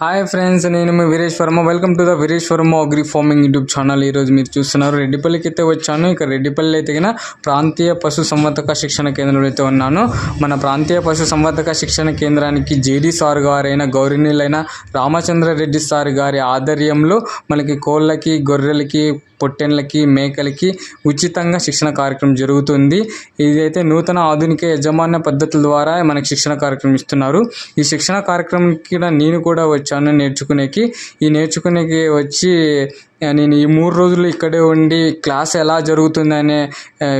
Hi friends నేను మీ Veeresh Varma. Welcome to the Veeresh Varma agri farming YouTube channel. ఈరోజు మీరు చూస్తున్నారు రెడ్డిపల్లికి అయితే వచ్చాను. ఇక రెడ్డిపల్లి అయితే ప్రాంతీయ పశు సంవర్ధక శిక్షణ కేంద్రంలో అయితే ఉన్నాను. మన ప్రాంతీయ పశు సంవర్ధక శిక్షణ కేంద్రానికి జేడీ సార్ గారైన గౌరవనీయులైన రామచంద్ర రెడ్డి సార్ గారి ఆధ్వర్యంలో మనకి కోళ్ళకి గొర్రెలకి పొట్టెన్లకి మేకలకి ఉచితంగా శిక్షణ కార్యక్రమం జరుగుతుంది. ఇదైతే నూతన ఆధునిక యజమాన్య పద్ధతుల ద్వారా మనకి శిక్షణ కార్యక్రమం ఇస్తున్నారు. ఈ శిక్షణ కార్యక్రమంకి కూడా నేను కూడా వచ్చాను నేర్చుకునేకి. ఈ నేర్చుకునేకి వచ్చి నేను ఈ మూడు రోజులు ఇక్కడే ఉండి క్లాస్ ఎలా జరుగుతుందనే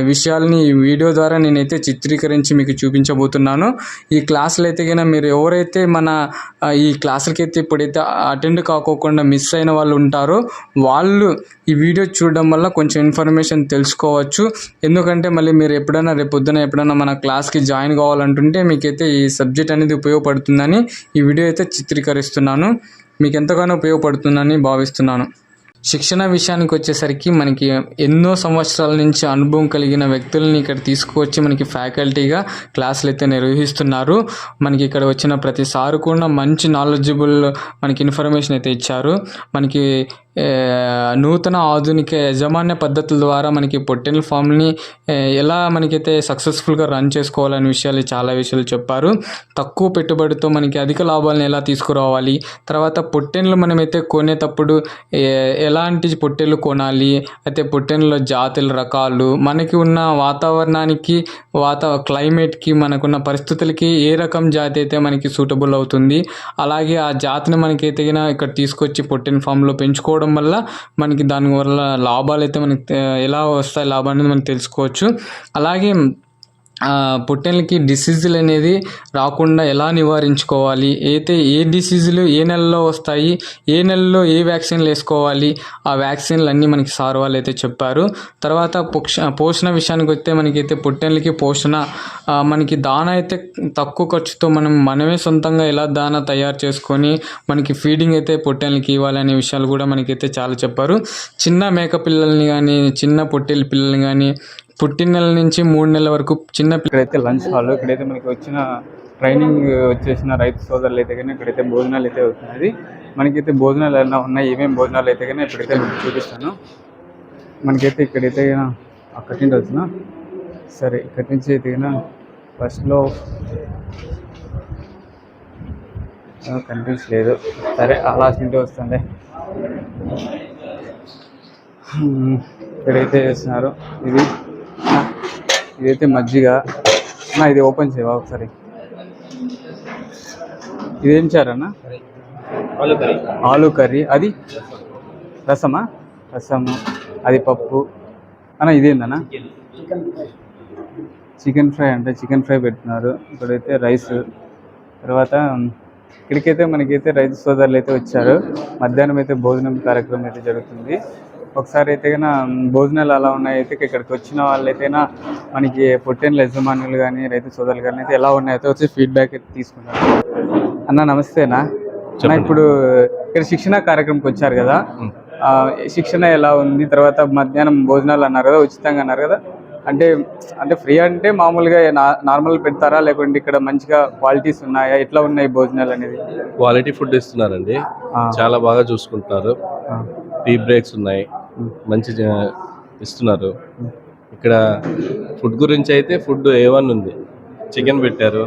విషయాల్ని ఈ వీడియో ద్వారా నేనైతే చిత్రీకరించి మీకు చూపించబోతున్నాను. ఈ క్లాసులు అయితే కనుక మీరు ఎవరైతే మన ఈ క్లాసులకి అయితే ఇప్పుడైతే అటెండ్ కాకోకుండా మిస్ అయిన వాళ్ళు ఉంటారో వాళ్ళు ఈ వీడియో చూడడం వల్ల కొంచెం ఇన్ఫర్మేషన్ తెలుసుకోవచ్చు. ఎందుకంటే మళ్ళీ మీరు ఎప్పుడైనా రేపు పొద్దున ఎప్పుడైనా మన క్లాస్కి జాయిన్ కావాలంటుంటే మీకైతే ఈ సబ్జెక్ట్ అనేది ఉపయోగపడుతుందని ఈ వీడియో అయితే చిత్రీకరిస్తున్నాను. మీకు ఎంతగానో ఉపయోగపడుతుందని భావిస్తున్నాను. శిక్షణ విషయానికి వచ్చేసరికి మనకి ఎన్నో సంవత్సరాల నుంచి అనుభవం కలిగిన వ్యక్తుల్ని ఇక్కడ తీసుకువచ్చి మనకి ఫ్యాకల్టీగా క్లాసులు అయితే నిర్వహిస్తున్నారు. మనకి ఇక్కడ వచ్చిన ప్రతి సారు కూడా మంచి నాలెడ్జబుల్ మనకి ఇన్ఫర్మేషన్ అయితే ఇచ్చారు. మనకి నూతన ఆధునిక యాజమాన్య పద్ధతుల ద్వారా మనకి పొట్టెన్ ఫామ్ని ఎలా మనకైతే సక్సెస్ఫుల్గా రన్ చేసుకోవాలనే విషయాలు చాలా విషయాలు చెప్పారు. తక్కువ పెట్టుబడితో మనకి అధిక లాభాలను ఎలా తీసుకురావాలి? తర్వాత పొట్టెన్లు మనమైతే కొనేటప్పుడు ఎలాంటి పొట్టెలు కొనాలి? అయితే పొట్టెన్ల జాతుల రకాలు మనకి ఉన్న వాతావరణానికి వాత క్లైమేట్కి మనకున్న పరిస్థితులకి ఏ రకం జాతి అయితే మనకి సూటబుల్ అవుతుంది. అలాగే ఆ జాతిని మనకైతే గిన ఇక్కడ తీసుకొచ్చి పొట్టెన్ ఫామ్లో పెంచుకోవడం వల్ల మనకి దాని వల్ల లాభాలు అయితే మనకి ఎలా వస్తాయి లాభం అనేది మనం తెలుసుకోవచ్చు. అలాగే పొట్టెళ్ళకి డిసీజులు అనేది రాకుండా ఎలా నివారించుకోవాలి? అయితే ఏ డిసీజులు ఏ నెలలో వస్తాయి? ఏ నెలలో ఏ వ్యాక్సిన్లు వేసుకోవాలి? ఆ వ్యాక్సిన్లు అన్నీ మనకి సార్ వాళ్ళు అయితే చెప్పారు. తర్వాత పోక్ష పోషణ విషయానికి వస్తే మనకైతే పొట్టెళ్ళకి పోషణ మనకి దాన అయితే తక్కువ ఖర్చుతో మనం మనమే సొంతంగా ఎలా దాన తయారు చేసుకొని మనకి ఫీడింగ్ అయితే పొట్టెళ్ళకి ఇవ్వాలి అనే విషయాలు కూడా మనకైతే చాలా చెప్పారు. చిన్న మేక పిల్లల్ని కానీ చిన్న పొట్టేలు పిల్లల్ని కానీ పుట్టిన నెల నుంచి మూడు నెలల వరకు చిన్న ఇక్కడైతే లంచ్ హాల్ ఇక్కడైతే మనకి వచ్చిన ట్రైనింగ్ వచ్చేసిన రైతు సోదరులు అయితే కానీ ఇక్కడైతే భోజనాలు అయితే అవుతున్నది. మనకైతే భోజనాలు ఏమైనా ఉన్నాయి ఏమేమి భోజనాలు అయితే కానీ ఇప్పుడైతే చూపిస్తాను. మనకైతే ఇక్కడైతే అక్కడి నుంచి వచ్చిన సరే ఇక్కడి నుంచి అయితే ఫస్ట్లో కనిపించలేదు. సరే అలా నుండి వస్తుంది ఇక్కడైతే వేస్తున్నారు ఇది ఇదైతే మజ్జిగ. అన్న ఇది ఓపెన్ చేయవా ఒకసారి? ఇదేం చారన్న ఆలు కర్రీ. అది? రసమా? రసము. అది పప్పు. అన్న ఇదేందన్న చికెన్ ఫ్రై అంటే చికెన్ ఫ్రై పెడుతున్నారు. ఇక్కడైతే రైస్. తర్వాత ఇక్కడికైతే మనకైతే రైతు సోదరులు అయితే వచ్చారు. మధ్యాహ్నం అయితే భోజనం కార్యక్రమం అయితే జరుగుతుంది. ఒకసారి అయితే కన్నా భోజనాలు అలా ఉన్నాయి అయితే ఇక్కడికి వచ్చిన వాళ్ళైతేనా మనకి పొట్టెన్ల యజమానులు కానీ రైతు సోదరులు కానీ అయితే ఎలా ఉన్నాయో అయితే వచ్చి ఫీడ్బ్యాక్ అయితే తీసుకున్నారు అన్న నమస్తేనా? అన్న ఇప్పుడు ఇక్కడ శిక్షణ కార్యక్రమంకి వచ్చారు కదా. శిక్షణ ఎలా ఉంది? తర్వాత మధ్యాహ్నం భోజనాలు అన్నారు కదా ఉచితంగా అన్నారు కదా. అంటే అంటే ఫ్రీ అంటే మామూలుగా నార్మల్ పెడతారా? లేకుంటే ఇక్కడ మంచిగా క్వాలిటీస్ ఉన్నాయా? ఎట్లా ఉన్నాయి భోజనాలు అనేది? క్వాలిటీ ఫుడ్ ఇస్తున్నారండి. చాలా బాగా చూసుకుంటున్నారు. టీ బ్రేక్స్ ఉన్నాయి. మంచి ఇస్తున్నారు. ఇక్కడ ఫుడ్ గురించి అయితే ఫుడ్ ఏ వన్ ఉంది. చికెన్ పెట్టారు.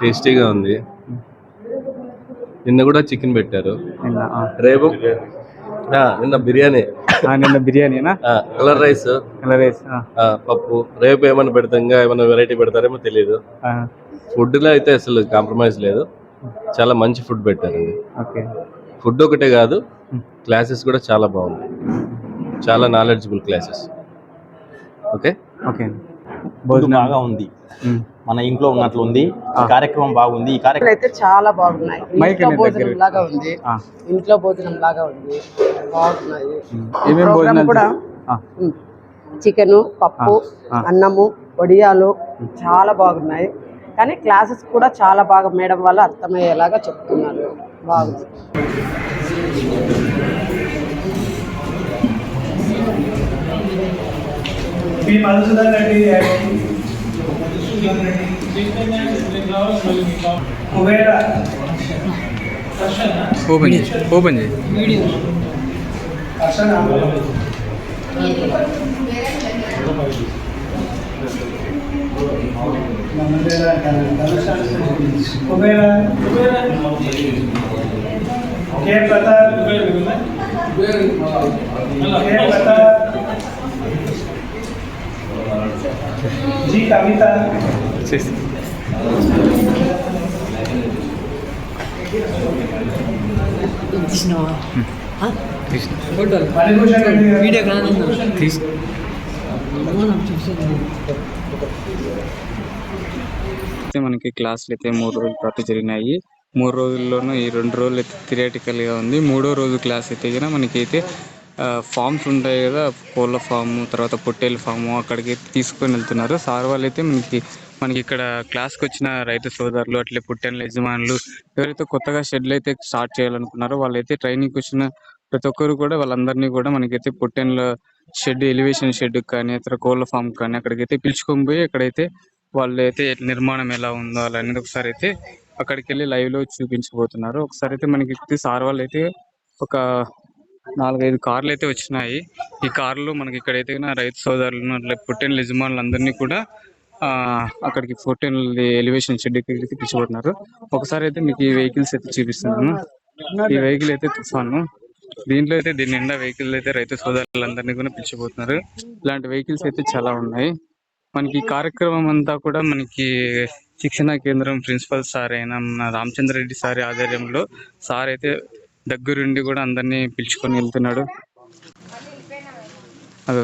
టేస్టీగా ఉంది. నిన్న కూడా చికెన్ పెట్టారు. రేపు? నిన్న బిర్యానీ. నిన్న బిర్యానీనా? Colour rice. కలర్ రైస్ పప్పు. రేపు ఏమైనా పెడతాం ఇంకా ఏమైనా వెరైటీ పెడతారేమో తెలియదు ఫుడ్లో అయితే అసలు కాంప్రమైజ్ లేదు. చాలా మంచి ఫుడ్ పెట్టారండి. ఓకే. ఫుడ్ ఒకటే కాదు క్లాసెస్ కూడా చాలా బాగుంది చాలా నాలెడ్జబుల్ క్లాసెస్ ఓకే? ఓకే. భోజనం. బాగా ఉంది. మన ఇంట్లో ఉన్నట్లు ఉంది. ఈ కార్యక్రమం బాగుంది. ఈ కార్యక్రమం అయితే చాలా బాగున్నాయి. ఇంట్లో భోజనం లాగా ఉంది. ఇంట్లో భోజనం లాగా ఉంది. బాగున్నాయి. ఏమేమి భోజనాలు కూడా చికెను పప్పు. అన్నము వడియాలు చాలా బాగున్నాయి. కానీ క్లాసెస్ కూడా చాలా బాగా మేడం వల్ల అర్థమయ్యేలాగా చెప్తున్నారు. బాగుంది పి మధుసూదన్ రెడ్డి కుబేర ఓపెన్ చేయి ఓపెన్ చేయి అసలు कुबेरा के पता के पता जी कविता कृष्ण हाँ कृष्ण वीडियो कहाँ कृष्ण మనకి క్లాసులు అయితే మూడు రోజుల పాటు జరిగినాయి. మూడు రోజుల్లోనూ ఈ రెండు రోజులు అయితే theoretical గా ఉంది. మూడో రోజు క్లాస్ అయితే కనుక మనకైతే ఫామ్స్ ఉంటాయి కదా కోళ్ళ ఫాము తర్వాత పొట్టేలు ఫాము అక్కడికి తీసుకొని వెళ్తున్నారు. సార్ వాళ్ళు అయితే మనకి మనకి ఇక్కడ క్లాస్కి వచ్చిన రైతు సోదరులు అట్లే పుట్టెన్ల యజమానులు ఎవరైతే కొత్తగా షెడ్లు అయితే స్టార్ట్ చేయాలనుకున్నారో వాళ్ళైతే ట్రైనింగ్కి వచ్చిన ప్రతి ఒక్కరు కూడా వాళ్ళందరినీ కూడా మనకైతే పొట్టెన్ల షెడ్ ఎలివేషన్ షెడ్ కానీ ఇతర కోళ్ళ ఫామ్ కానీ అక్కడికైతే పిలుచుకొని పోయి అక్కడైతే వాళ్ళు అయితే నిర్మాణం ఎలా ఉందో అలా అనేది ఒకసారి అయితే అక్కడికి వెళ్ళి లైవ్లో చూపించబోతున్నారు. ఒకసారి అయితే మనకి సార్ వాళ్ళు అయితే ఒక నాలుగైదు కార్లు అయితే వచ్చినాయి. ఈ కార్లు మనకి ఇక్కడైతే రైతు సోదరులను పుట్టిన యజమానులు అందరినీ కూడా అక్కడికి ఫోర్టీన్ ఎలివేషన్ షెడ్కి ఒకసారి అయితే మీకు ఈ వెహికల్స్ అయితే చూపిస్తున్నాను. ఈ వెహికల్ అయితే తుఫాను. దీంట్లో అయితే దీని నిండా వెహికల్ అయితే రైతు సోదరులందరినీ కూడా పిలిచిపోతున్నారు. ఇలాంటి వెహికల్స్ అయితే చాలా ఉన్నాయి. మనకి ఈ కార్యక్రమం అంతా కూడా మనకి శిక్షణ కేంద్రం ప్రిన్సిపల్ సార్ అయిన మన రామచంద్ర రెడ్డి సార్ ఆధ్వర్యంలో సార్ అయితే దగ్గరుండి కూడా అందరినీ పిలుచుకొని వెళ్తున్నాడు. అది,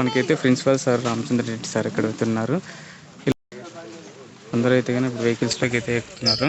మనకైతే principal sir Ramachandra Reddy sir ఇక్కడ వెళ్తున్నారు. అందరూ అయితే కానీ వెహికల్స్లోకి వెహికల్స్లోకి అయితే ఎక్కుతున్నారు.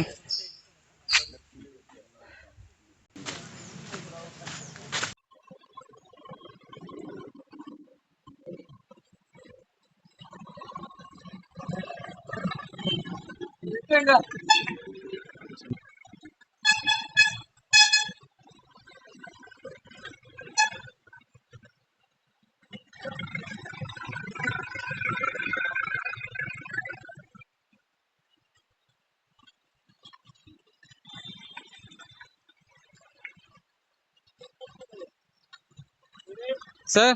సార్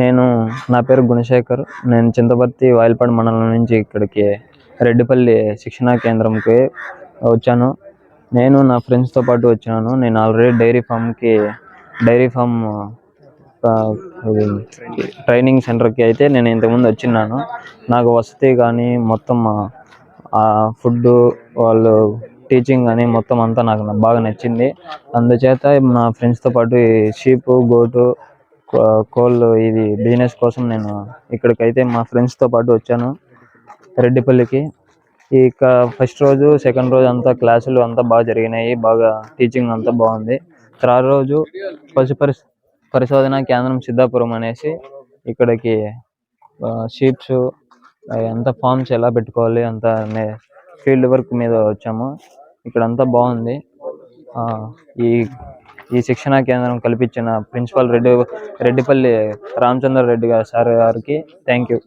నేను నా పేరు గుణశేఖర్. నేను చింతపర్తి వాయిల్పాడు మండలం నుంచి ఇక్కడికి రెడ్డిపల్లి శిక్షణా కేంద్రంకి వచ్చాను. నేను నా ఫ్రెండ్స్తో పాటు వచ్చాను నేను ఆల్రెడీ డైరీ ఫామ్కి డైరీ ఫామ్ ట్రైనింగ్ సెంటర్కి అయితే నేను ఇంతకుముందు వచ్చిన్నాను. నాకు వసతి కానీ మొత్తం ఫుడ్డు ఫుడ్ వాళ్ళు టీచింగ్ కానీ మొత్తం అంతా నాకు బాగా నచ్చింది. అందుచేత నా ఫ్రెండ్స్తో పాటు ఈ షీప్ గోటు కో- కోళ్ళు ఇది బిజినెస్ కోసం నేను ఇక్కడికైతే మా ఫ్రెండ్స్తో పాటు వచ్చాను రెడ్డిపల్లికి. ఇక ఫస్ట్ రోజు సెకండ్ రోజు అంతా క్లాసులు అంతా బాగా జరిగినాయి. బాగా టీచింగ్ అంతా బాగుంది. తర్వాత రోజు పశు పరిశ పరిశోధన కేంద్రం సిద్ధాపురం అనేసి ఇక్కడికి షీప్స్ అంతా ఫార్మ్స్ ఎలా పెట్టుకోవాలి అంత ఫీల్డ్ వర్క్ మీద వచ్చాము. ఇక్కడ అంతా బాగుంది. ఆ, ఈ ఈ శిక్షణా కేంద్రం కల్పించిన ప్రిన్సిపల్ రెడ్డి రెడ్డిపల్లి రామచంద్ర రెడ్డి గారు సార్ గారికి థ్యాంక్ యూ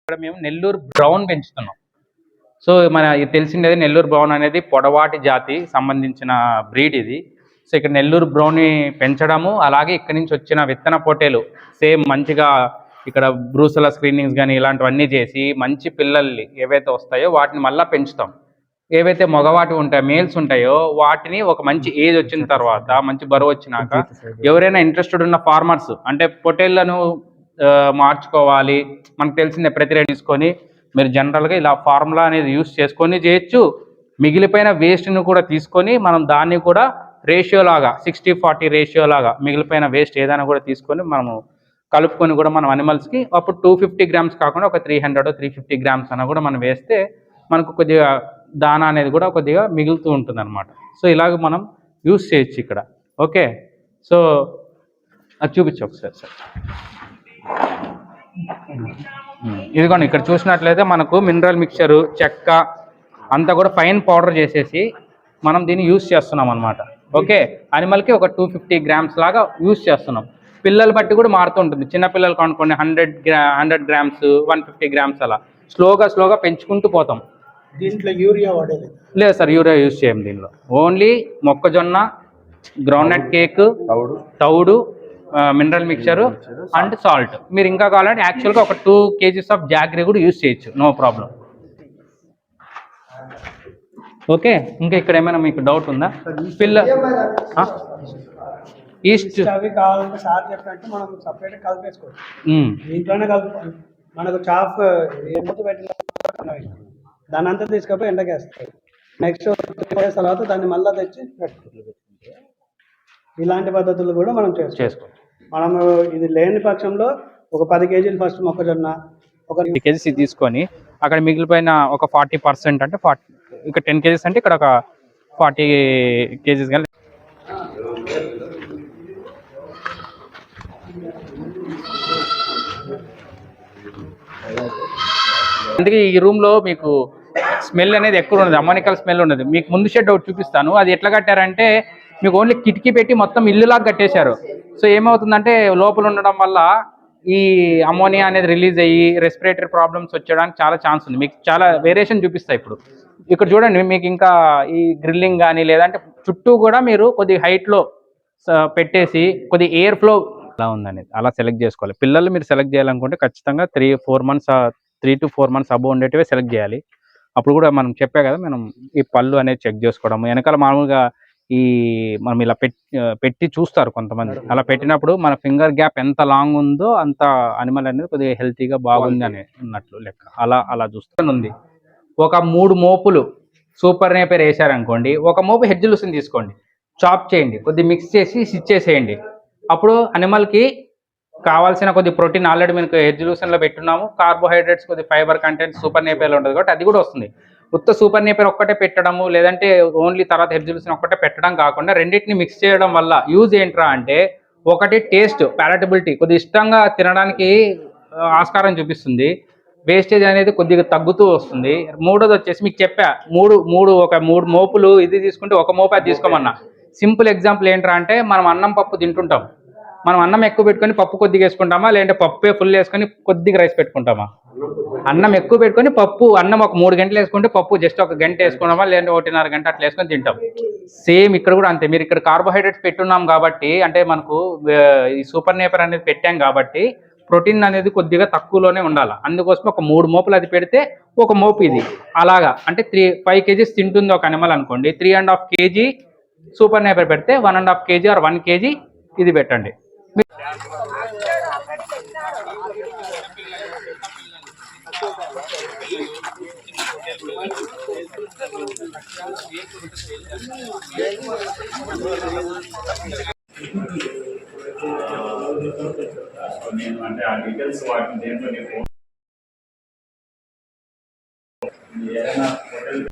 ఇక్కడ మేము నెల్లూరు బ్రౌన్ పెంచుతున్నాం. సో మన ఇది తెలిసిందే నెల్లూరు బ్రౌన్ అనేది పొడవాటి జాతి సంబంధించిన బ్రీడ్ ఇది. సో ఇక్కడ నెల్లూరు బ్రౌన్ని పెంచడము అలాగే ఇక్కడ నుంచి వచ్చిన విత్తన పొట్టేలు సేమ్ మంచిగా ఇక్కడ బ్రూసల స్క్రీనింగ్స్ కానీ ఇలాంటివన్నీ చేసి మంచి పిల్లల్ని ఏవైతే వస్తాయో వాటిని మళ్ళీ పెంచుతాం. ఏవైతే మగవాటి ఉంటాయో మేల్స్ ఉంటాయో వాటిని ఒక మంచి ఏజ్ వచ్చిన తర్వాత మంచి బరువు వచ్చినాక ఎవరైనా ఇంట్రెస్టెడ్ ఉన్న ఫార్మర్స్ అంటే పొట్టేళ్ళను ఆ, మార్చుకోవాలి. మనకు తెలిసిందే ప్రతి రేట్ తీసుకొని మీరు జనరల్గా ఇలా ఫార్ములా అనేది యూస్ చేసుకొని చేయొచ్చు. మిగిలిపోయిన వేస్ట్ని కూడా తీసుకొని మనం దాన్ని కూడా రేషియో లాగా సిక్స్టీ ఫార్టీ రేషియో లాగా మిగిలిపోయిన వేస్ట్ ఏదైనా కూడా తీసుకొని మనము కలుపుకొని కూడా మనం అనిమల్స్కి అప్పుడు టూ ఫిఫ్టీ గ్రామ్స్ కాకుండా ఒక three hundred three fifty grams అన్న కూడా మనం వేస్తే మనకు కొద్దిగా దానా అనేది కూడా కొద్దిగా మిగులుతూ ఉంటుంది అనమాట సో ఇలాగ మనం యూస్ చేయొచ్చు ఇక్కడ. ఓకే? సో అది చూపించు ఒకసారి సార్. ఇదిగోండి ఇక్కడ చూసినట్లయితే మనకు మినరల్ మిక్చరు చెక్క అంతా కూడా ఫైన్ పౌడర్ చేసేసి మనం దీన్ని యూస్ చేస్తున్నాం అనమాట ఓకే? అనిమల్కి ఒక టూ ఫిఫ్టీ గ్రామ్స్ లాగా యూస్ చేస్తున్నాం. పిల్లలు బట్టి కూడా మారుతూ ఉంటుంది. చిన్నపిల్లలు కొనుక్కోండి hundred gram hundred grams one fifty grams అలా. స్లోగా స్లోగా పెంచుకుంటూ పోతాం. దీంట్లో యూరియా వాడేది లేదు సార్ యూరియా యూస్ చేయం దీనిలో ఓన్లీ మొక్కజొన్న గ్రౌండ్నట్ కేక్ తౌడు మినరల్ మిక్చర్ అండ్ సాల్ట్ మీరు ఇంకా కావాలంటే యాక్చువల్గా ఒక టూ కేజీస్ ఆఫ్ జాగ్రీ కూడా యూస్ చేయొచ్చు నో ప్రాబ్లం ఓకే ఇంకా ఇక్కడ ఏమైనా మీకు డౌట్ ఉందా పిల్ల ఈస్ట్ అవి కావాలంటే సార్ చెప్పినట్టు మనం సపరేట్ కలిపేసుకోవచ్చు దీంట్లోనే కలుపు మనకు చాఫ్ ఎండకు పెట్టిన దాని అంతా తీసుకపోయి ఎండకేస్తాయి నెక్స్ట్ త్రీ డేస్ తర్వాత దాన్ని మళ్ళీ తెచ్చి పెట్టుకుంటాం ఇలాంటి పద్ధతులు కూడా మనం చేసుకోవచ్చు చేసుకో మనము ఇది లేని పక్షంలో ఒక పది కేజీలు ఫస్ట్ మొక్కజొన్న ఒక కేజీస్ తీసుకొని అక్కడ మిగిలిపోయిన ఒక ఫార్టీ పర్సెంట్ అంటే ఫార్టీ ఇక్కడ టెన్ కేజీస్ అంటే ఇక్కడ ఒక ఫార్టీ కేజీస్ కానీ అందుకే ఈ రూమ్లో మీకు స్మెల్ అనేది ఎక్కువ ఉండదు. అమానికల్ స్మెల్ ఉండదు. మీకు ముందు షెడ్ ఒకటి చూపిస్తాను. అది ఎట్లా కట్టారంటే మీకు ఓన్లీ కిటికీ పెట్టి మొత్తం ఇల్లులాగా కట్టేశారు. సో ఏమవుతుందంటే లోపల ఉండడం వల్ల ఈ అమోనియా అనేది రిలీజ్ అయ్యి రెస్పిరేటరీ ప్రాబ్లమ్స్ వచ్చడానికి చాలా ఛాన్స్ ఉంది. మీకు చాలా వేరియేషన్ చూపిస్తాయి ఇప్పుడు. ఇక్కడ చూడండి మీకు ఇంకా ఈ గ్రిల్లింగ్ కానీ లేదంటే చుట్టూ కూడా మీరు కొద్ది హైట్లో పెట్టేసి కొద్ది ఎయిర్ ఫ్లో అలా ఉందనేది అలా సెలెక్ట్ చేసుకోవాలి. పిల్లలు మీరు సెలెక్ట్ చేయాలనుకుంటే ఖచ్చితంగా three four months three to four months above ఉండేటివే select చేయాలి. అప్పుడు కూడా మనం చెప్పే కదా మనం ఈ పళ్ళు అనేది చెక్ చేసుకోవడం వెనకాల మామూలుగా ఈ మనం ఇలా పెట్టి పెట్టి చూస్తారు కొంతమంది. అలా పెట్టినప్పుడు మన ఫింగర్ గ్యాప్ ఎంత లాంగ్ ఉందో అంత అనిమల్ అనేది కొద్దిగా హెల్తీగా బాగుంది అని ఉన్నట్లు లెక్క. అలా అలా చూస్తాను ఉంది. ఒక మూడు మోపులు సూపర్ నేపర్ వేసారనుకోండి ఒక మోపు హెడ్ లూసిన్ తీసుకోండి. చాప్ చేయండి. కొద్ది మిక్స్ చేసి స్టిచ్ చేసేయండి. అప్పుడు అనిమల్కి కావాల్సిన కొద్ది ప్రోటీన్ ఆల్రెడీ మీకు హెడ్ పెట్టున్నాము. కార్బోహైడ్రేట్స్ కొద్ది ఫైబర్ కంటెంట్ సూపర్ నేపేర్లో ఉంటుంది కాబట్టి అది కూడా వస్తుంది. ఉత్త సూపర్ నేపేర్ ఒక్కటే పెట్టడము లేదంటే ఓన్లీ తర్వాత హెడ్ ఒక్కటే పెట్టడం కాకుండా రెండింటిని మిక్స్ చేయడం వల్ల యూజ్ ఏంట్రా అంటే ఒకటి టేస్ట్ ప్యాలటబిలిటీ కొద్ది ఇష్టంగా తినడానికి ఆస్కారం చూపిస్తుంది. వేస్టేజ్ అనేది కొద్దిగా తగ్గుతూ వస్తుంది. మూడోది వచ్చేసి మీకు చెప్పా మూడు మూడు ఒక మూడు మోపులు ఇది తీసుకుంటే ఒక మోపు అది తీసుకోమన్నా. సింపుల్ ఎగ్జాంపుల్ ఏంట్రా అంటే మనం అన్నం పప్పు తింటుంటాం. మనం అన్నం ఎక్కువ పెట్టుకొని పప్పు కొద్దిగా వేసుకుంటామా? లేదంటే పప్పే ఫుల్ వేసుకొని కొద్దిగా రైస్ పెట్టుకుంటామా? అన్నం ఎక్కువ పెట్టుకొని పప్పు అన్నం ఒక మూడు గంటలు వేసుకుంటే పప్పు జస్ట్ ఒక గంట వేసుకున్నామా? లేదంటే ఒకటిన్నర గంట అట్లా వేసుకొని తింటాం. సేమ్ ఇక్కడ కూడా అంతే. మీరు ఇక్కడ కార్బోహైడ్రేట్స్ పెట్టున్నాం కాబట్టి అంటే మనకు ఈ సూపర్ నేపర్ అనేది పెట్టాం కాబట్టి ప్రోటీన్ అనేది కొద్దిగా తక్కువలోనే ఉండాలి. అందుకోసం ఒక మూడు మోపులు అది పెడితే ఒక మోపు ఇది. అలాగా. అంటే త్రీ ఫైవ్ కేజీస్ తింటుంది ఒక అనిమల్ అనుకోండి. Three and half kg super napier పెడితే one and half kg or one kg ఇది పెట్టండి. నేను అంటే ఆ డీటెయిల్స్ వాటిని దేంట్లో నేను ఫోన్ ఏదైనా హోటల్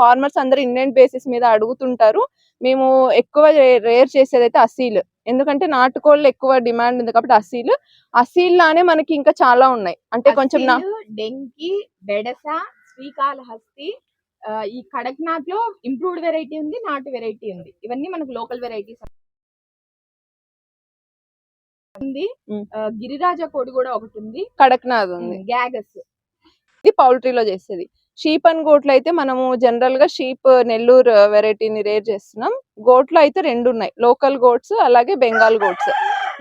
ఫార్మర్స్ అందరూ ఇండియన్ బేసిస్ మీద అడుగుతుంటారు. మేము ఎక్కువ రేర్ చేసేది అయితే అసీల్. ఎందుకంటే నాటుకోళ్ళు ఎక్కువ డిమాండ్ ఉంది కాబట్టి అసీల్. అసీల్ లానే మనకి ఇంకా చాలా ఉన్నాయి. అంటే కొంచెం డెంకి బెడస శ్రీకాళహస్తి ఈ కడక్నాథ్లో ఇంప్రూవ్డ్ వెరైటీ ఉంది నాటు వెరైటీ ఉంది. ఇవన్నీ మనకు లోకల్ వెరైటీస్ ఉంది. గిరిరాజ కోడి కూడా ఒకటి ఉంది. కడక్నాథ్ ఉంది. గ్యాగస్ ఇది పౌల్ట్రీలో చేసేది. షీప్ అండ్ గోట్లు అయితే మనము జనరల్గా షీప్ నెల్లూరు వెరైటీని రేర్ చేస్తున్నాం. గోట్లు అయితే రెండు ఉన్నాయి. లోకల్ గోట్స్ అలాగే బెంగాల్ గోట్స్.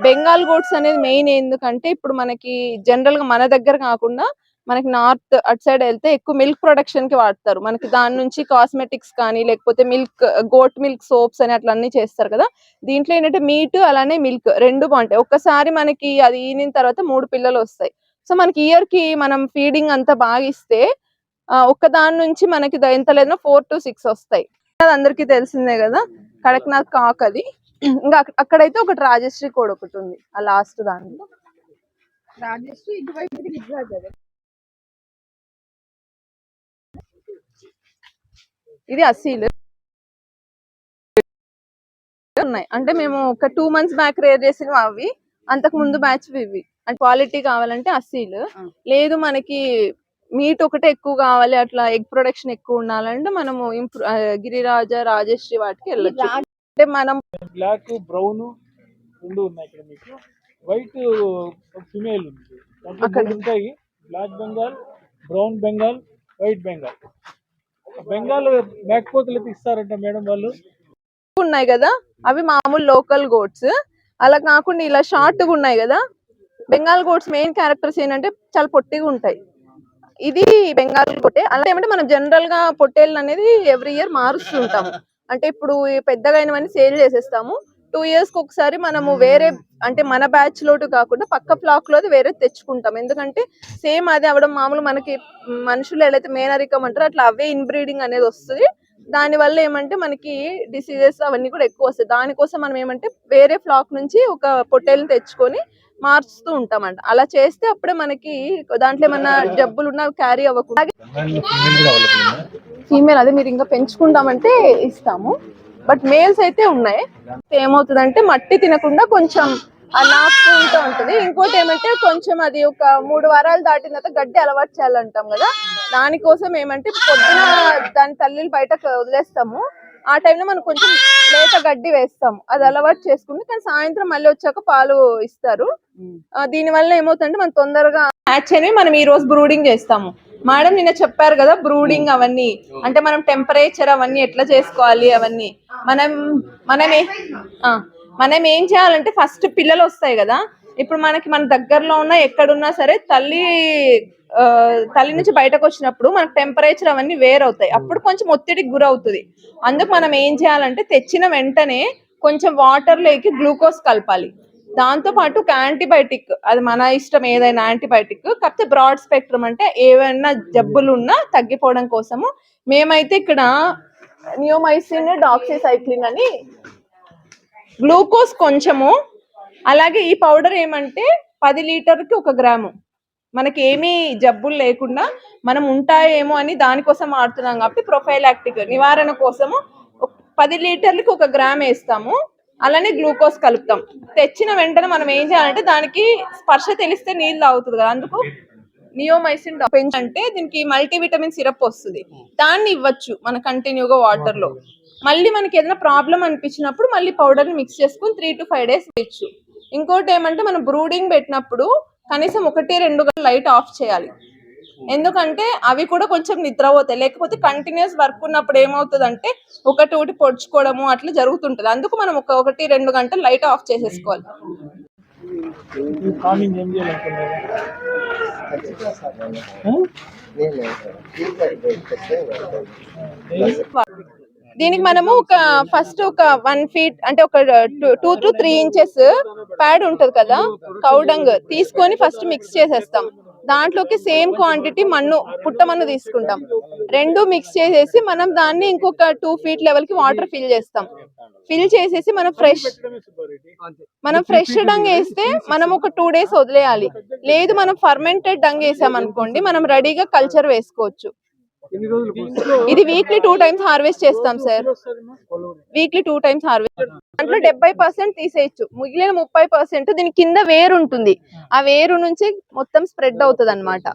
బెంగాల్ గోట్స్ అనేది మెయిన్ ఎందుకంటే ఇప్పుడు మనకి జనరల్గా మన దగ్గర కాకుండా మనకి నార్త్ అటు సైడ్ వెళ్తే ఎక్కువ మిల్క్ ప్రొడక్షన్కి వాడతారు. మనకి దాని నుంచి కాస్మెటిక్స్ కానీ లేకపోతే మిల్క్ గోట్ మిల్క్ సోప్స్ అని అట్లా అన్ని చేస్తారు కదా. దీంట్లో ఏంటంటే మీట్ అలానే మిల్క్ రెండు బాగుంటాయి. ఒక్కసారి మనకి అది ఈనిన తర్వాత మూడు పిల్లలు వస్తాయి. సో మనకి ఇయర్కి మనం ఫీడింగ్ అంతా బాగా ఇస్తే ఒక్క దాని నుంచి మనకి ఎంత లేదన్నా ఫోర్ టు సిక్స్ వస్తాయి. అది అందరికీ తెలిసిందే కదా కడక్నాథ్ కాక్ అది. ఇంకా అక్క- అక్కడైతే ఒకటి రాజశ్రీ కూడా ఒకటి ఉంది ఆ లాస్ట్ దాంట్లో రాజశ్రీ ఇటువైపు గిరిరాజ్ అదే ఇది అసీల్. ఉన్నాయి. అంటే మేము ఒక టూ మంత్స్ బ్యాక్ రేర్ చేసినవి అవి అంతకు ముందు బ్యాచ్ ఇవి. అంటే క్వాలిటీ కావాలంటే అసీల్. లేదు మనకి మీట్ ఒకటే ఎక్కువ కావాలి అట్లా ఎగ్ ప్రొడక్షన్ ఎక్కువ ఉండాలంటే మనము గిరిరాజ రాజశ్రీ వాటికి వెళ్ళొచ్చు. అంటే మనం బ్లాక్ బ్రౌన్ రెండు ఉన్నాయి ఇక్కడ మీకు. వైట్ ఫిమేల్ ఉంది. అక్కడ. ఉంటాయి. Black Bengal brown Bengal white Bengal Bengal మేకపోతలు అయితే ఇస్తారంట మేడం వాళ్ళు. ఉన్నాయి కదా అవి మామూలు లోకల్ గోట్స్ అలా కాకుండా ఇలా షార్ట్గా ఉన్నాయి కదా బెంగాల్ గోట్స్ మెయిన్ క్యారెక్టర్స్ ఏంటంటే చాలా పొట్టిగా ఉంటాయి. ఇది బెంగాల్ పొట్టే. అలా ఏమంటే మనం జనరల్గా పొట్టేళ్ళు అనేది ఎవ్రీ ఇయర్ మారుస్తుంటాము అంటే ఇప్పుడు పెద్దగా అయినవన్నీ సేల్ చేసేస్తాము. టూ ఇయర్స్కి ఒకసారి మనము వేరే అంటే మన బ్యాచ్ లోటు కాకుండా పక్క ఫ్లాక్ లోది వేరే తెచ్చుకుంటాం. ఎందుకంటే సేమ్ అది అవడం మామూలు మనకి మనుషులు ఎలా అయితే మేనరికం అంటారో అట్లా అవే ఇన్బ్రీడింగ్ అనేది వస్తుంది. దాని వల్ల ఏమంటే మనకి డిసీజెస్ అవన్నీ కూడా ఎక్కువ వస్తాయి. దానికోసం మనం ఏమంటే వేరే ఫ్లాక్ నుంచి ఒక పొట్టేల్ని తెచ్చుకొని మార్చుతూ ఉంటామంట. అలా చేస్తే అప్పుడే మనకి దాంట్లో ఏమన్నా జబ్బులు ఉన్నా క్యారీ అవ్వకుండా. ఫీమేల్ అదే మీరు ఇంకా పెంచుకుంటామంటే ఇస్తాము. బట్ మేల్స్ అయితే ఉన్నాయి. ఏమవుతుందంటే మట్టి తినకుండా కొంచెం నాపుకుంటూ ఉంటది. ఇంకోటి ఏమంటే కొంచెం అది ఒక మూడు వారాలు దాటిన తర్వాత గడ్డి అలవాటు చేయాలంటాం కదా. దానికోసం ఏమంటే పొద్దున దాని తల్లిని బయటకు వదిలేస్తాము. ఆ టైంలో మనం కొంచెం లేత గడ్డి వేస్తాము అది అలవాటు చేసుకుంటే కానీ సాయంత్రం మళ్ళీ వచ్చాక పాలు ఇస్తారు. దీని వల్ల ఏమవుతుందంటే మనం తొందరగా హ్యాచ్ అనేవి మనం ఈ రోజు బ్రూడింగ్ చేస్తాము. మేడం నిన్న చెప్పారు కదా బ్రూడింగ్ అవన్నీ. అంటే మనం టెంపరేచర్ అవన్నీ ఎట్లా చేసుకోవాలి అవన్నీ. మనం మనమే ఆ, మనం ఏం చేయాలంటే ఫస్ట్ పిల్లలు వస్తాయి కదా. ఇప్పుడు మనకి మన దగ్గరలో ఉన్న ఎక్కడున్నా సరే తల్లి తల్లి నుంచి బయటకు వచ్చినప్పుడు మనకు టెంపరేచర్ అవన్నీ వేరవుతాయి అప్పుడు కొంచెం ఒత్తిడికి గురవుతుంది. అందుకు మనం ఏం చేయాలంటే తెచ్చిన వెంటనే కొంచెం వాటర్ లేకి గ్లూకోజ్ కలపాలి. దాంతో పాటు ఒక యాంటీబయాటిక్ అది మన ఇష్టం ఏదైనా యాంటీబయాటిక్ కాకపోతే బ్రాడ్ స్పెక్ట్రమ్ అంటే ఏవైనా జబ్బులు ఉన్నా తగ్గిపోవడం కోసము మేమైతే ఇక్కడ నియోమైసిన్ డాక్సిసైక్లిన్ అని గ్లూకోజ్ కొంచెము. అలాగే ఈ పౌడర్ ఏమంటే పది లీటర్కి ఒక గ్రాము. మనకి ఏమీ జబ్బులు లేకుండా మనం ఉంటాయేమో అని దానికోసం ఆడుతున్నాం కాబట్టి ప్రొఫైలాక్టిక్ నివారణ కోసము పది లీటర్లకి ఒక గ్రామ్ వేస్తాము. అలానే గ్లూకోజ్ కలుపుతాం. తెచ్చిన వెంటనే మనం ఏం చేయాలంటే దానికి స్పర్శ తెలిస్తే నీళ్ళు తాగుతుంది కదా. అందుకు నియోమైసిన్ పెంచ్ అంటే దీనికి మల్టీవిటమిన్ సిరప్ వస్తుంది. దాన్ని ఇవ్వచ్చు మన కంటిన్యూగా వాటర్లో మళ్ళీ మనకి ఏదైనా ప్రాబ్లం అనిపించినప్పుడు మళ్ళీ పౌడర్ని మిక్స్ చేసుకుని త్రీ టు ఫైవ్ డేస్ ఇచ్చు ఇంకోటి ఏమంటే మనం బ్రూడింగ్ పెట్టినప్పుడు కనీసం ఒకటి రెండు గంటలు లైట్ ఆఫ్ చేయాలి. ఎందుకంటే అవి కూడా కొంచెం నిద్రపోతాయి లేకపోతే కంటిన్యూస్ వర్క్ ఉన్నప్పుడు ఏమవుతుందంటే ఒకటి ఒకటి పొడుచుకోవడము అట్లా జరుగుతుంటది. అందుకు మనం ఒక ఒకటి రెండు గంటలు లైట్ ఆఫ్ చేసేసుకోవాలి. ఏం దీనికి మనము ఒక ఫస్ట్ ఒక వన్ ఫీట్ అంటే ఒక two to three inches pad ఉంటది కదా కౌడంగ్ తీసుకొని ఫస్ట్ మిక్స్ చేసేస్తాం. దాంట్లోకి సేమ్ క్వాంటిటీ మన్ను పుట్ట మన్ను తీసుకుంటాం. రెండు మిక్స్ చేసేసి మనం దాన్ని ఇంకొక టూ ఫీట్ లెవెల్కి వాటర్ ఫిల్ చేస్తాం. ఫిల్ చేసేసి మనం ఫ్రెష్ మనం ఫ్రెష్ డంగ్ వేస్తే మనం ఒక టూ డేస్ వదిలేయాలి. లేదు మనం ఫర్మెంటెడ్ డంగ్ వేసాం అనుకోండి మనం రెడీగా కల్చర్ వేసుకోవచ్చు? ఇది వీక్లీ టూ టైమ్స్ హార్వెస్ట్ చేస్తాం sir weekly two times harvest దాంట్లో డెబ్బై పర్సెంట్ తీసేయచ్చు. మిగిలిన ముప్పై పర్సెంట్ దీని కింద వేరు ఉంటుంది. ఆ వేరు నుంచి మొత్తం స్ప్రెడ్ అవుతుంది అనమాట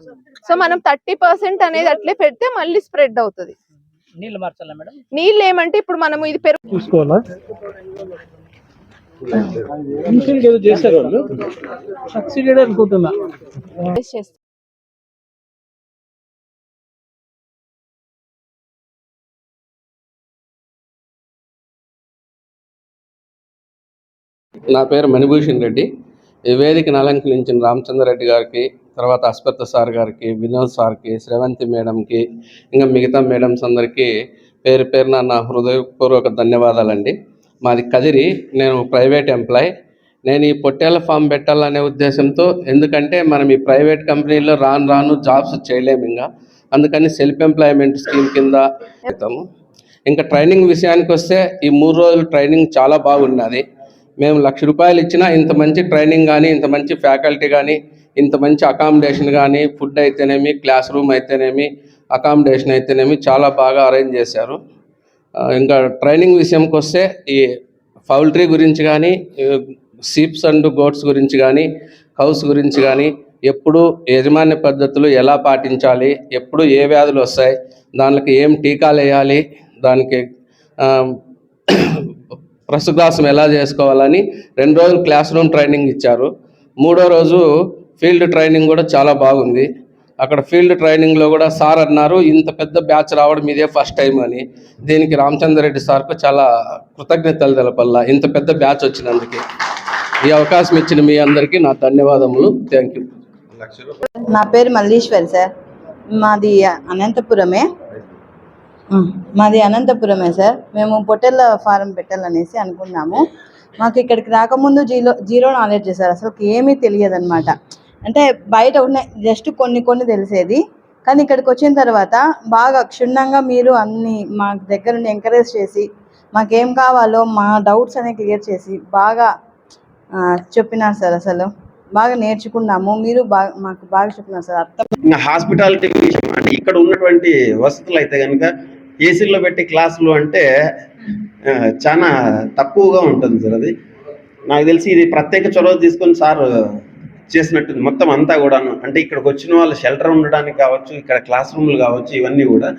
సో మనం థర్టీ పర్సెంట్ అనేది అట్లే పెడితే మళ్ళీ స్ప్రెడ్ అవుతుంది. నీళ్ళు మార్చాలా మేడం? నీళ్ళు ఏమంటే ఇప్పుడు మనము ఇది పెరుగు చూసుకోవాలా సక్సీడెడ్ అనుకుంటున్నా. నా పేరు మణిభూషణ్ రెడ్డి. ఈ వేదికను అలంకరించిన రామచంద్రరెడ్డి గారికి తర్వాత అస్పత్త సార్ గారికి వినోద్ సార్కి శ్రవంతి మేడంకి ఇంకా మిగతా మేడమ్స్ అందరికీ పేరు పేరున నా హృదయపూర్వక ధన్యవాదాలండి. మాది కదిరి నేను ప్రైవేట్ ఎంప్లాయ్. నేను ఈ పొట్టేళ్ళ ఫామ్ పెట్టాలనే ఉద్దేశంతో ఎందుకంటే మనం ఈ ప్రైవేట్ కంపెనీలో రాను రాను జాబ్స్ చేయలేము ఇంకా. అందుకని సెల్ఫ్ ఎంప్లాయ్మెంట్ స్కీమ్ కింద పెడతాము. ఇంకా ట్రైనింగ్ విషయానికి వస్తే ఈ మూడు రోజులు ట్రైనింగ్ చాలా బాగున్నది. మేము లక్ష రూపాయలు ఇచ్చినా ఇంత మంచి ట్రైనింగ్ కానీ ఇంత మంచి ఫ్యాకల్టీ కానీ ఇంత మంచి అకామిడేషన్ కానీ ఫుడ్ అయితేనేమి క్లాస్ రూమ్ అయితేనేమి అకామిడేషన్ అయితేనేమి చాలా బాగా అరేంజ్ చేశారు. ఇంకా ట్రైనింగ్ విషయంకి వస్తే ఈ పౌల్ట్రీ గురించి కానీ సీప్స్ అండ్ గోట్స్ గురించి కానీ హౌస్ గురించి కానీ ఎప్పుడు యజమాన్య పద్ధతులు ఎలా పాటించాలి ఎప్పుడు ఏ వ్యాధులు వస్తాయి దానికి ఏం టీకాలు వేయాలి దానికి ఆ, ప్రస్తుతాసం ఎలా చేసుకోవాలని రెండు రోజులు క్లాస్ రూమ్ ట్రైనింగ్ ఇచ్చారు. మూడో రోజు ఫీల్డ్ ట్రైనింగ్ కూడా చాలా బాగుంది. అక్కడ ఫీల్డ్ ట్రైనింగ్లో కూడా సార్ అన్నారు ఇంత పెద్ద బ్యాచ్ రావడం ఇదే ఫస్ట్ టైం అని. దీనికి రామచంద్రరెడ్డి సార్కు చాలా కృతజ్ఞతలు తెలపల్లా. ఇంత పెద్ద బ్యాచ్ వచ్చినందుకు. ఈ అవకాశం ఇచ్చిన మీ అందరికీ నా ధన్యవాదములు. Thank you. నా పేరు మల్లీశ్వరి సార్. మాది అనంతపురమే. మాది అనంతపురమే సార్. మేము పొట్టెళ్ళ ఫారం పెట్టాలనేసి అనుకున్నాము. మాకు ఇక్కడికి రాకముందు జీరో జీరో నాలెడ్జ్ సార్. అసలు ఏమీ తెలియదు అనమాట అంటే బయట ఉన్న జస్ట్ కొన్ని కొన్ని తెలిసేది. కానీ ఇక్కడికి వచ్చిన తర్వాత బాగా క్షుణ్ణంగా మీరు అన్ని మా దగ్గర నుండి ఎంకరేజ్ చేసి మాకేం కావాలో మా డౌట్స్ అనేవి క్లియర్ చేసి బాగా చెప్పినారు సార్ అసలు. బాగా నేర్చుకున్నాము. మీరు బాగా మాకు బాగా చెప్పినారు సార్. అర్థం హాస్పిటాలిటీ విషయం అంటే ఇక్కడ ఉన్నటువంటి వసతులు అయితే కనుక ఏసీలో పెట్టి క్లాసులు అంటే చాలా తక్కువగా ఉంటుంది సార్ అది. నాకు తెలిసి ఇది ప్రత్యేక చొరవ తీసుకొని సార్ చేసినట్టుంది. మొత్తం అంతా కూడాను. అంటే ఇక్కడికి వచ్చిన వాళ్ళు షెల్టర్ ఉండడానికి కావచ్చు ఇక్కడ క్లాస్ రూమ్లు కావచ్చు ఇవన్నీ కూడా.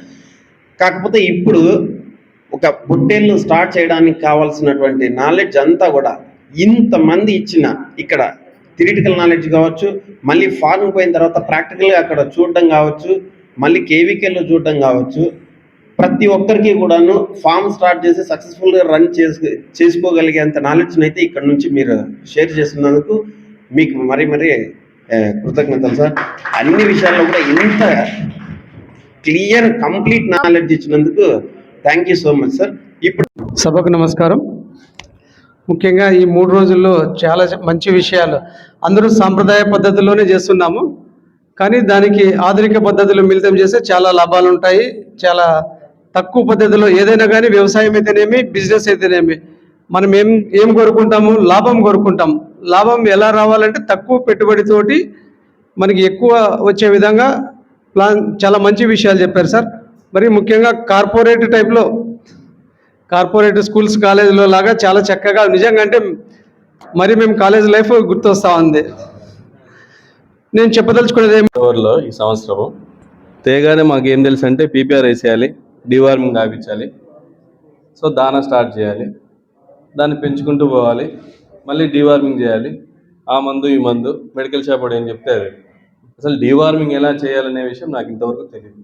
కాకపోతే ఇప్పుడు ఒక బుట్టేళ్ళు స్టార్ట్ చేయడానికి కావాల్సినటువంటి నాలెడ్జ్ అంతా కూడా ఇంతమంది ఇచ్చిన ఇక్కడ థిరిటికల్ నాలెడ్జ్ కావచ్చు మళ్ళీ ఫార్మ్ పోయిన తర్వాత ప్రాక్టికల్గా అక్కడ చూడడం కావచ్చు మళ్ళీ కేవీకేలో చూడడం కావచ్చు ప్రతి ఒక్కరికి కూడాను ఫామ్ స్టార్ట్ చేసి సక్సెస్ఫుల్గా రన్ చేసు చేసుకోగలిగేంత నాలెడ్జ్ని అయితే ఇక్కడ నుంచి మీరు షేర్ చేస్తున్నందుకు మీకు మరీ మరీ కృతజ్ఞతలు సార్. అన్ని విషయాల్లో కూడా ఇంత క్లియర్ కంప్లీట్ నాలెడ్జ్ ఇచ్చినందుకు thank you so much sir. ఇప్పుడు సభకు నమస్కారం. ముఖ్యంగా ఈ మూడు రోజుల్లో చాలా మంచి విషయాలు అందరూ సాంప్రదాయ పద్ధతిలోనే చేస్తున్నాము. కానీ దానికి ఆధునిక పద్ధతులు మిళితం చేస్తే చాలా లాభాలు ఉంటాయి చాలా తక్కువ పద్ధతిలో ఏదైనా కానీ వ్యవసాయం అయితేనేమి బిజినెస్ అయితేనేమి మనం ఏం ఏం కోరుకుంటాము? లాభం కోరుకుంటాం లాభం ఎలా రావాలంటే తక్కువ పెట్టుబడితోటి మనకి ఎక్కువ వచ్చే విధంగా ప్లాన్ చాలా మంచి విషయాలు చెప్పారు సార్. మరి ముఖ్యంగా కార్పొరేట్ టైప్లో కార్పొరేట్ స్కూల్స్ కాలేజీలో లాగా చాలా చక్కగా నిజంగా అంటే మరి మేము కాలేజ్ లైఫ్ గుర్తొస్తా ఉంది. నేను చెప్పదలుచుకునేది ఈ సంవత్సరము తేగానే మాకు ఏం తెలుసు అంటే పీపీఆర్ వేసేయాలి. డివార్మింగ్ ఆపించాలి సో దాన స్టార్ట్ చేయాలి. దాన్ని పెంచుకుంటూ పోవాలి. మళ్ళీ డివార్మింగ్ చేయాలి. ఆ మందు ఈ మందు మెడికల్ షాప్ వాడు ఏం చెప్తే అది. అసలు డివార్మింగ్ ఎలా చేయాలనే విషయం నాకు ఇంతవరకు తెలియదు.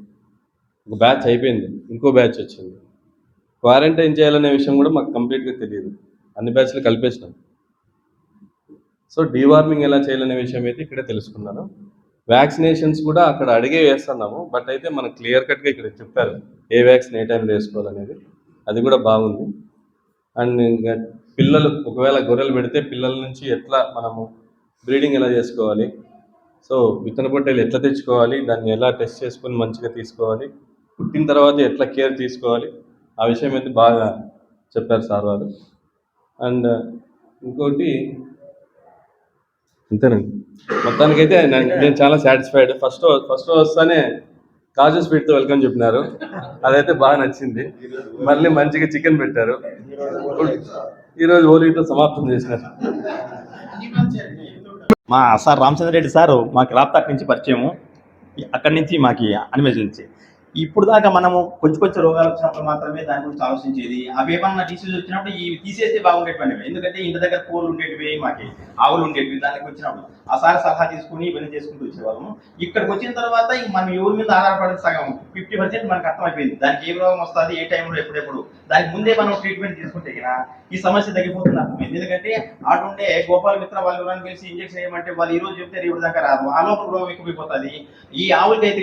ఒక బ్యాచ్ అయిపోయింది. ఇంకో బ్యాచ్ వచ్చింది. క్వారంటైన్ చేయాలనే విషయం కూడా మాకు కంప్లీట్గా తెలియదు. అన్ని బ్యాచ్లు కలిపేసినాం. సో డీవార్మింగ్ ఎలా చేయాలనే విషయం అయితే ఇక్కడే తెలుసుకున్నాను. వ్యాక్సినేషన్స్ కూడా అక్కడ అడిగే వేస్తున్నాము. బట్ అయితే మనకు క్లియర్ కట్గా ఇక్కడ చెప్పారు. ఏ వ్యాక్సిన్ ఏ టైంలో వేసుకోవాలనేది. అది కూడా బాగుంది. అండ్ ఇంకా పిల్లలు ఒకవేళ గొర్రెలు పెడితే పిల్లల నుంచి ఎట్లా మనము బ్రీడింగ్ ఎలా చేసుకోవాలి. సో విత్తన పొట్టేలు ఎట్లా తెచ్చుకోవాలి దాన్ని ఎలా టెస్ట్ చేసుకొని మంచిగా తీసుకోవాలి పుట్టిన తర్వాత ఎట్లా కేర్ తీసుకోవాలి ఆ విషయం అయితే బాగా చెప్పారు సార్ వారు. అండ్ ఇంకోటి అంతేనండి మొత్తానికైతే నేను నేను చాలా సాటిస్ఫైడ్. ఫస్ట్ ఫస్ట్ వస్తానే కాజు స్వీట్తో వెల్కమ్ చెప్పినారు. అదైతే బాగా నచ్చింది. మళ్ళీ మంచిగా చికెన్ పెట్టారు. ఈరోజు హోలీతో సమాప్తం చేసినారు. మా సార్ రామచంద్ర రెడ్డి సార్ మాకు రాప్తాక్ నుంచి పరిచయము. అక్కడి నుంచి మాకు అనిమేజ్ నుంచి ఇప్పుడు దాకా మనము కొంచెం కొంచెం రోగాలు వచ్చినప్పుడు మాత్రమే దాని గురించి ఆలోచించేది. అవి ఏమన్నా డిసీజ్ వచ్చినప్పుడు ఈ తీసేస్తే బాగుండేటువంటివి. ఎందుకంటే ఇంటి దగ్గర కోళ్ళు ఉండేటివి మాకి ఆవులు ఉండేటివి దానికి వచ్చినప్పుడు. ఆ సార్ సలహా తీసుకుని ఇవన్నీ చేసుకుంటూ వచ్చేవాళ్ళము. ఇక్కడికి వచ్చిన తర్వాత మనం ఎవరి మీద ఆధారపడి సగం? ఫిఫ్టీ పర్సెంట్ మనకు అర్థమైపోయింది. దానికి ఏ రోగం వస్తుంది ఏ టైంలో ఎప్పుడెప్పుడు? దానికి ముందే మనం ట్రీట్మెంట్ తీసుకుంటే కదా ఈ సమస్య తగ్గిపోతుంది అర్థమైంది. ఎందుకంటే ఆడుండే గోపాల మిత్ర వాళ్ళు ఎవరైనా కలిసి ఇంజక్షన్ వేయమంటే వాళ్ళు ఈ రోజు చెప్తే రేపు దాకా రాదు. ఆ లోపల రోగం ఎక్కువైపోతుంది. ఈ ఆవులకి అయితే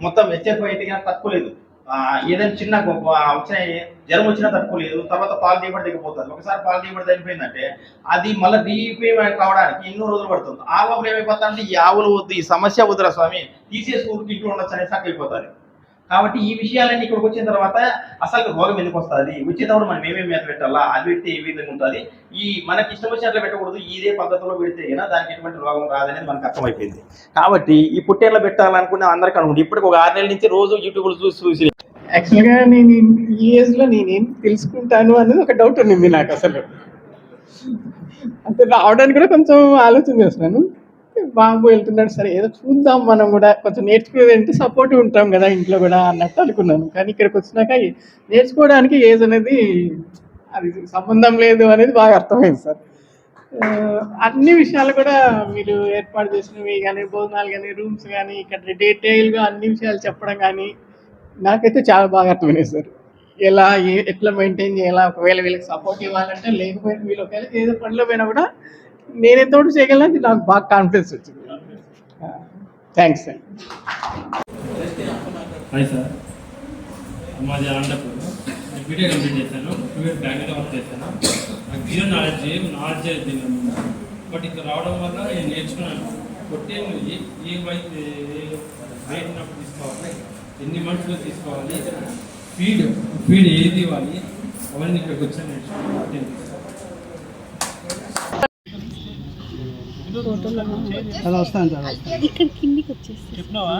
మొత్తం హెచ్ఎఫ్ అయితే తక్కువలేదు ఏదైనా చిన్న గొప్ప వచ్చిన జ్వరం వచ్చినా తట్టుకోలేదు తర్వాత పాలు దిగుబడి దిగిపోతుంది ఒకసారి పాలు దిగుబడి తగ్గిపోయిందంటే అది మళ్ళీ రీపేమెంట్ కావడానికి ఎన్నో రోజులు పడుతుంది. ఆ లోపల ఏమైపోతా ఈ ఆవులు వద్దు ఈ సమస్య వద్దురా స్వామి తీసేసుకుంటూ ఇంట్లో ఉండొచ్చు అనేసి అయిపోతుంది కాబట్టి ఈ విషయాలన్నీ ఇక్కడికి వచ్చిన తర్వాత అసలు రోగం ఎందుకు వస్తుంది? వచ్చేటప్పుడు మనం ఏమేమి మీద పెట్టాలా? అది పెడితే ఏ విధంగా ఉంటుంది? ఈ మనకి ఇష్టం వచ్చినట్లు పెట్టకూడదు ఇదే పద్ధతిలో పెడితే అయినా దానికి ఎటువంటి రోగం రాదనేది మనకు అర్థమైపోయింది. కాబట్టి ఈ పుట్టేళ్ళ పెట్టాలనుకునే అందరికీ అనుకుంటుంది ఇప్పటికి ఒక ఆరు నెలల నుంచి రోజు యూట్యూబ్లో చూసి చూసి యాక్చువల్గా నేను ఈ ఏజ్లో నేనేం తెలుసుకుంటాను అనేది ఒక డౌట్ ఉండింది నాకు అసలు. అంటే రావడానికి కూడా కొంచెం ఆలోచన చేస్తున్నాను. బాబు వెళ్తున్నాడు సరే ఏదో చూద్దాం మనం కూడా. కొంచెం నేర్చుకునేది అంటే సపోర్ట్ ఉంటాం కదా ఇంట్లో కూడా అన్నట్టు అనుకున్నాను. కానీ ఇక్కడికి వచ్చినాక నేర్చుకోవడానికి ఏజ్ అనేది అది సంబంధం లేదు అనేది బాగా అర్థమైంది సార్. అన్ని విషయాలు కూడా మీరు ఏర్పాటు చేసినవి కానీ భోజనాలు కానీ రూమ్స్ కానీ ఇక్కడ డీటెయిల్గా అన్ని విషయాలు చెప్పడం కానీ నాకైతే చాలా బాగా అర్థమైంది సార్. ఎలా ఎట్లా మెయింటైన్ చేయాలా ఒకవేళ వీళ్ళకి సపోర్ట్ ఇవ్వాలంటే లేకపోయినా వీళ్ళు ఒకవేళ ఏదో పనిలో పోయినా కూడా నేను ఎంతవరకు చేయగలను అది నాకు బాగా కాన్ఫిడెన్స్ వచ్చింది. Thanks sir. హాయ్ సార్ మాది అనంతపూర్. నేను బీటెక్ కంప్లీట్ చేశాను. టూ బ్యాంక్లో వర్క్ చేశాను. నాకు జీరో నాలెడ్జ్ నాలెడ్జ్ తెలియదు బట్ ఇక్కడ రావడం వల్ల నేను నేర్చుకున్నాను. కొట్టే ఏ ఏ వైట్ హైట్ ఉన్నప్పుడు తీసుకోవాలి ఎన్ని మంత్స్లో తీసుకోవాలి ఫీడ్ ఫీడ్ ఏది ఇవ్వాలి అవన్నీ ఇక్కడికి వచ్చాను నేర్చుకున్నాను. వస్తాను సార్ ఇక్కడ కిందికి వచ్చేసి చెప్పినావా?